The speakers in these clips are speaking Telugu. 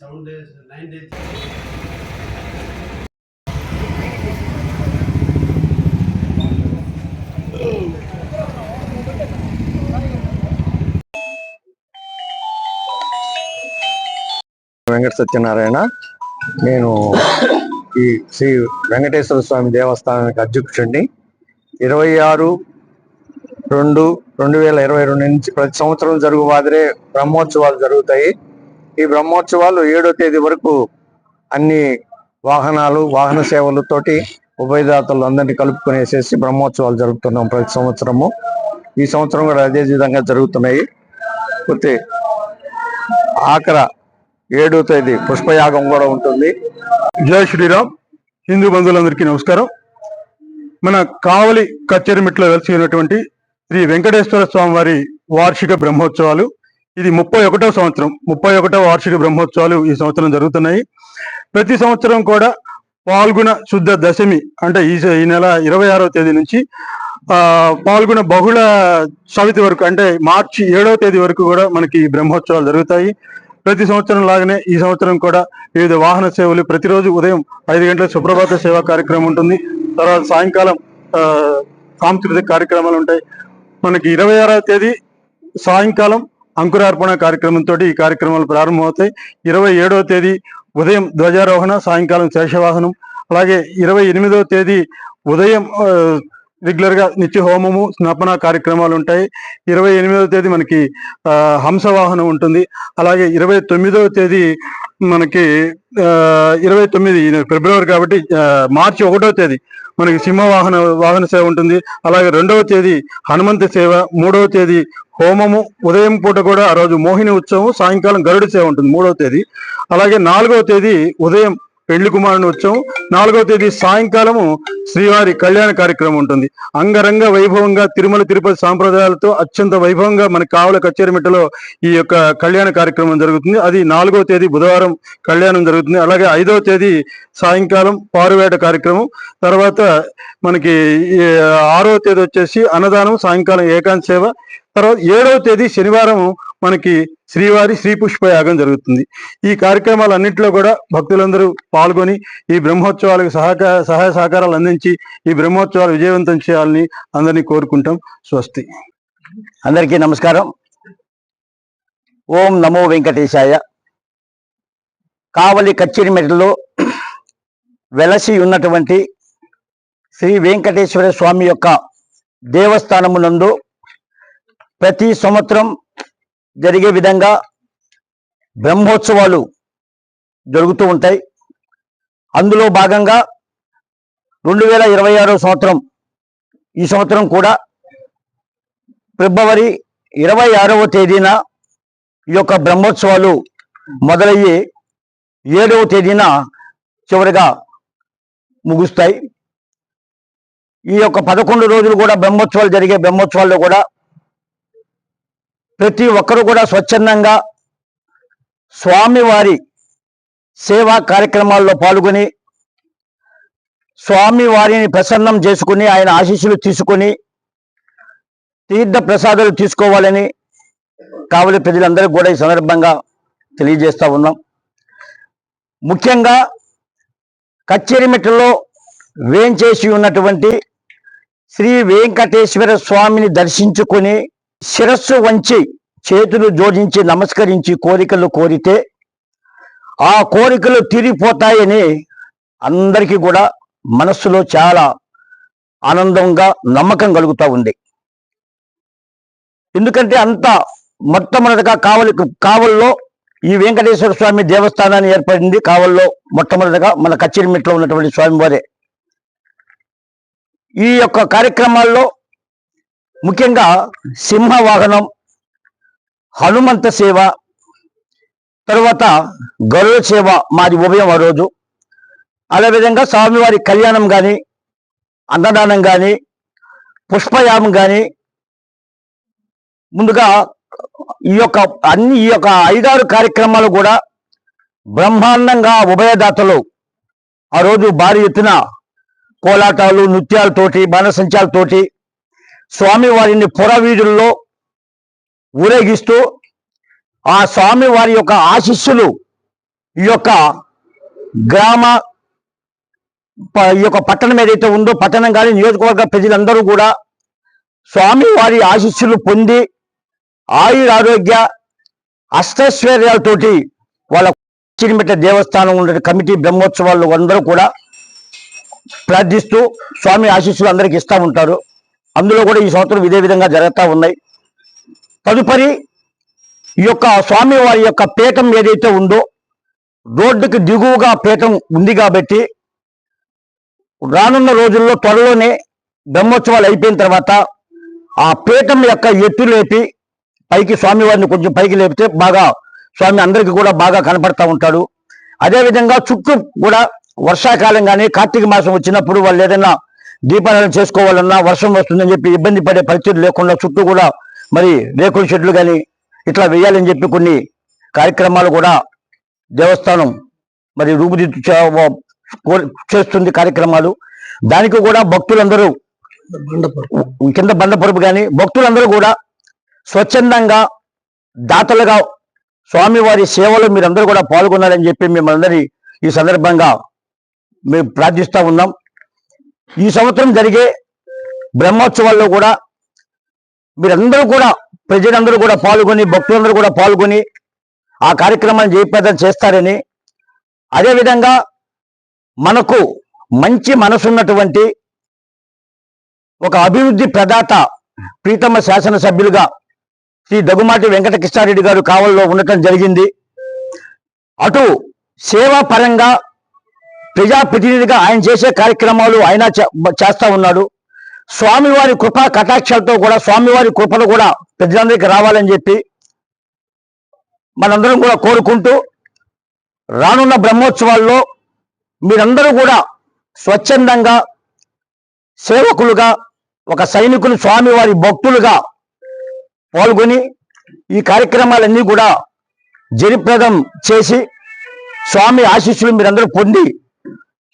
Seven days nine days Venkata Satyanarayana. నేను ఈ శ్రీ వెంకటేశ్వర స్వామి దేవస్థానానికి అధ్యక్షుడిని. ఇరవై ఆరు రెండు రెండు వేల ఇరవై రెండు నుంచి ప్రతి సంవత్సరం జరుగు మాదిరే బ్రహ్మోత్సవాలు జరుగుతాయి. ఈ బ్రహ్మోత్సవాలు ఏడో తేదీ వరకు అన్ని వాహనాలు వాహన సేవలతోటి ఉభయదాతలు అందరినీ కలుపుకొనేసేసి బ్రహ్మోత్సవాలు జరుపుతున్నాం ప్రతి సంవత్సరము. ఈ సంవత్సరం కూడా అదే విధంగా జరుగుతున్నాయి. పోతే ఆఖర ఏడో తేదీ పుష్పయాగం కూడా ఉంటుంది. జై శ్రీరామ్. హిందూ బంధువులందరికీ నమస్కారం. మన కావలి కచ్చేరిమిట్లో వెలిసినటువంటి శ్రీ వెంకటేశ్వర స్వామి వారి వార్షిక బ్రహ్మోత్సవాలు ఇది ముప్పై ఒకటో సంవత్సరం. ముప్పై ఒకటో వార్షిక బ్రహ్మోత్సవాలు ఈ సంవత్సరం జరుగుతున్నాయి. ప్రతి సంవత్సరం కూడా పాల్గొన శుద్ధ దశమి అంటే ఈ ఈ నెల ఇరవై ఆరో తేదీ నుంచి పాల్గొన బహుళ సవితి వరకు అంటే మార్చి ఏడవ తేదీ వరకు కూడా మనకి బ్రహ్మోత్సవాలు జరుగుతాయి. ప్రతి సంవత్సరం లాగానే ఈ సంవత్సరం కూడా వివిధ వాహన సేవలు ప్రతిరోజు ఉదయం ఐదు గంటల సుప్రభాత సేవా కార్యక్రమం ఉంటుంది. తర్వాత సాయంకాలం సాంస్కృతిక కార్యక్రమాలు ఉంటాయి. మనకి ఇరవై ఆరవ తేదీ సాయంకాలం అంకురార్పణ కార్యక్రమంతో ఈ కార్యక్రమాలు ప్రారంభమవుతాయి. ఇరవై ఏడవ తేదీ ఉదయం ధ్వజారోహణ సాయంకాలం శేషవాహనం అలాగే ఇరవై ఎనిమిదవ తేదీ ఉదయం రెగ్యులర్గా నిత్య హోమము స్నాపన కార్యక్రమాలు ఉంటాయి. ఇరవై ఎనిమిదవ తేదీ మనకి హంసవాహనం ఉంటుంది. అలాగే ఇరవై తొమ్మిదవ తేదీ మనకి ఇరవై తొమ్మిది ఫిబ్రవరి కాబట్టి మార్చి ఒకటో తేదీ మనకి సింహవాహన వాహన సేవ ఉంటుంది. అలాగే రెండవ తేదీ హనుమంత సేవ మూడవ తేదీ హోమము ఉదయం పూట కూడా ఆ రోజు మోహిని ఉత్సవం సాయంకాలం గరుడ సేవ ఉంటుంది మూడవ తేదీ. అలాగే నాలుగవ తేదీ ఉదయం పెళ్ళి కుమారుని ఉత్సవం నాలుగవ తేదీ సాయంకాలము శ్రీవారి కళ్యాణ కార్యక్రమం ఉంటుంది. అంగరంగ వైభవంగా తిరుమల తిరుపతి సాంప్రదాయాలతో అత్యంత వైభవంగా మన కావల కచ్చేరిమిట్టలో ఈ యొక్క కళ్యాణ కార్యక్రమం జరుగుతుంది. అది నాలుగవ తేదీ బుధవారం కళ్యాణం జరుగుతుంది. అలాగే ఐదవ తేదీ సాయంకాలం పారువేట కార్యక్రమం. తర్వాత మనకి ఆరవ తేదీ వచ్చేసి అన్నదానం సాయంకాలం ఏకాంత సేవ. తర్వాత ఏడవ తేదీ శనివారం మనకి శ్రీవారి శ్రీ పుష్పయాగం జరుగుతుంది. ఈ కార్యక్రమాలన్నింటిలో కూడా భక్తులందరూ పాల్గొని ఈ బ్రహ్మోత్సవాలకు సహకార సహాయ సహకారాలు అందించి ఈ బ్రహ్మోత్సవాలు విజయవంతం చేయాలని అందరినీ కోరుకుంటాం. స్వస్తి. అందరికీ నమస్కారం. ఓం నమో వెంకటేశాయ. కావలి కచ్చిరిమెటలో వెలసి ఉన్నటువంటి శ్రీ వెంకటేశ్వర స్వామి యొక్క దేవస్థానమునందు ప్రతి సంవత్సరం జరిగే విధంగా బ్రహ్మోత్సవాలు జరుగుతూ ఉంటాయి. అందులో భాగంగా రెండు వేల ఇరవై ఆరో సంవత్సరం ఈ సంవత్సరం కూడా ఫిబ్రవరి ఇరవై ఆరవ తేదీన ఈ యొక్క బ్రహ్మోత్సవాలు మొదలయ్యి ఏడవ తేదీన చివరిగా ముగుస్తాయి. ఈ యొక్క పదకొండు రోజులు కూడా బ్రహ్మోత్సవాలు జరిగే బ్రహ్మోత్సవాల్లో కూడా ప్రతి ఒక్కరూ కూడా స్వచ్ఛందంగా స్వామివారి సేవా కార్యక్రమాల్లో పాల్గొని స్వామి వారిని ప్రసన్నం చేసుకుని ఆయన ఆశీస్సులు తీసుకుని తీర్థ ప్రసాదాలు తీసుకోవాలని కావలి ప్రజలందరికీ కూడా ఈ సందర్భంగా తెలియజేస్తూ ఉన్నాం. ముఖ్యంగా కచ్చేరిమెట్టలో వేంచేసి ఉన్నటువంటి శ్రీ వెంకటేశ్వర స్వామిని దర్శించుకొని శిరస్సు వంచి చేతులు జోడించి నమస్కరించి కోరికలు కోరితే ఆ కోరికలు తీరిపోతాయని అందరికీ కూడా మనస్సులో చాలా ఆనందంగా నమ్మకం కలుగుతూ ఉంది. ఎందుకంటే అంత మొట్టమొదటిగా కావలి కావల్లో ఈ వెంకటేశ్వర స్వామి దేవస్థానాన్ని ఏర్పడింది. కావల్లో మొట్టమొదటిగా మన కచ్చిరిమిట్లో ఉన్నటువంటి స్వామివారే. ఈ యొక్క కార్యక్రమాల్లో ముఖ్యంగా సింహ వాహనం హనుమంత సేవ తరువాత గరుడ సేవ మాది ఉభయం ఆ రోజు. అదేవిధంగా స్వామివారి కళ్యాణం కానీ అన్నదానం కానీ పుష్పయామం కానీ ముందుగా ఈ యొక్క అన్ని ఈ యొక్క ఐదారు కార్యక్రమాలు కూడా బ్రహ్మాండంగా ఉభయదాతలు ఆ రోజు భారీ ఎత్తున కోలాటాలు నృత్యాలతోటి బాణసంచాలతోటి స్వామి వారిని వీధుల్లో ఊరేగిస్తూ ఆ స్వామి వారి యొక్క ఆశీస్సులు ఈ యొక్క గ్రామ ప- ఈ యొక్క పట్టణం ఏదైతే ఉందో పట్టణం కానీ నియోజకవర్గ ప్రజలందరూ కూడా స్వామి వారి ఆశీస్సులు పొంది ఆయుర ఆరోగ్య అష్టైశ్వర్యాలతోటి వాళ్ళ చిరిమిట దేవస్థానం ఉండే కమిటీ బ్రహ్మోత్సవాలు అందరూ కూడా ప్రార్థిస్తూ స్వామి ఆశీస్సులు అందరికి ఇస్తూ ఉంటారు. అందులో కూడా ఈ సంవత్సరం ఇదే విధంగా జరుగుతూ ఉన్నాయి. తదుపరి ఈ యొక్క స్వామి వారి యొక్క పీఠం ఏదైతే ఉందో రోడ్డుకి దిగువగా పీఠం ఉంది కాబట్టి రానున్న రోజుల్లో త్వరలోనే బ్రహ్మోత్సవాలు అయిపోయిన తర్వాత ఆ పీఠం యొక్క ఎత్తు లేపి పైకి స్వామి వారిని కొంచెం పైకి లేపితే బాగా స్వామి అందరికీ కూడా బాగా కనపడతా ఉంటాడు. అదేవిధంగా చుట్టూ కూడా వర్షాకాలం కానీ కార్తీక మాసం వచ్చినప్పుడు వాళ్ళు ఏదైనా దీపారాధన చేసుకోవాలన్నా వర్షం వస్తుందని చెప్పి ఇబ్బంది పడే పరిస్థితులు లేకుండా చుట్టూ కూడా మరి రేకుల షెడ్లు కానీ ఇట్లా వేయాలని చెప్పి కొన్ని కార్యక్రమాలు కూడా దేవస్థానం మరి రూపుదిద్దు చే- కో- చేస్తుంది కార్యక్రమాలు. దానికి కూడా భక్తులందరూ కింద బండపరుపు కానీ భక్తులందరూ కూడా స్వచ్ఛందంగా దాతలుగా స్వామివారి సేవలో మీరందరూ కూడా పాల్గొన్నారని చెప్పి మిమ్మల్ని ఈ సందర్భంగా మేము ప్రార్థిస్తూ ఉన్నాం. ఈ సంవత్సరం జరిగే బ్రహ్మోత్సవాల్లో కూడా మీరందరూ కూడా ప్రజలందరూ కూడా పాల్గొని భక్తులందరూ కూడా పాల్గొని ఆ కార్యక్రమాన్ని జయప్రదం చేస్తారని అదేవిధంగా మనకు మంచి మనసున్నటువంటి ఒక అభివృద్ధి ప్రదాత ప్రీతమ శాసనసభ్యులుగా శ్రీ దగ్గుమాటి వెంకటకృష్ణారెడ్డి గారు కావల్లో ఉండటం జరిగింది. అటు సేవా పరంగా ప్రజాప్రతినిధిగా ఆయన చేసే కార్యక్రమాలు ఆయన చేస్తూ చేస్తా ఉన్నాడు. స్వామివారి కృప కటాక్షాలతో కూడా స్వామివారి కృపలు కూడా ప్రజలందరికీ రావాలని చెప్పి మనందరం కూడా కోరుకుంటూ రానున్న బ్రహ్మోత్సవాల్లో మీరందరూ కూడా స్వచ్ఛందంగా సేవకులుగా ఒక సైనికులు స్వామివారి భక్తులుగా పాల్గొని ఈ కార్యక్రమాలన్నీ కూడా జరిప్రదం చేసి స్వామి ఆశీస్సులు మీరందరూ పొంది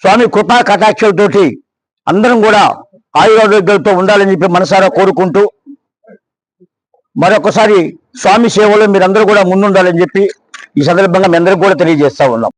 స్వామి కృపా కటాక్షలతోటి అందరం కూడా ఆయురారోగ్యాలతో ఉండాలని చెప్పి మనసారా కోరుకుంటూ మరొకసారి స్వామి సేవలో మీరందరూ కూడా ముందుండాలని చెప్పి ఈ సందర్భంగా మీ అందరికీ కూడా తెలియజేస్తా ఉన్నాం.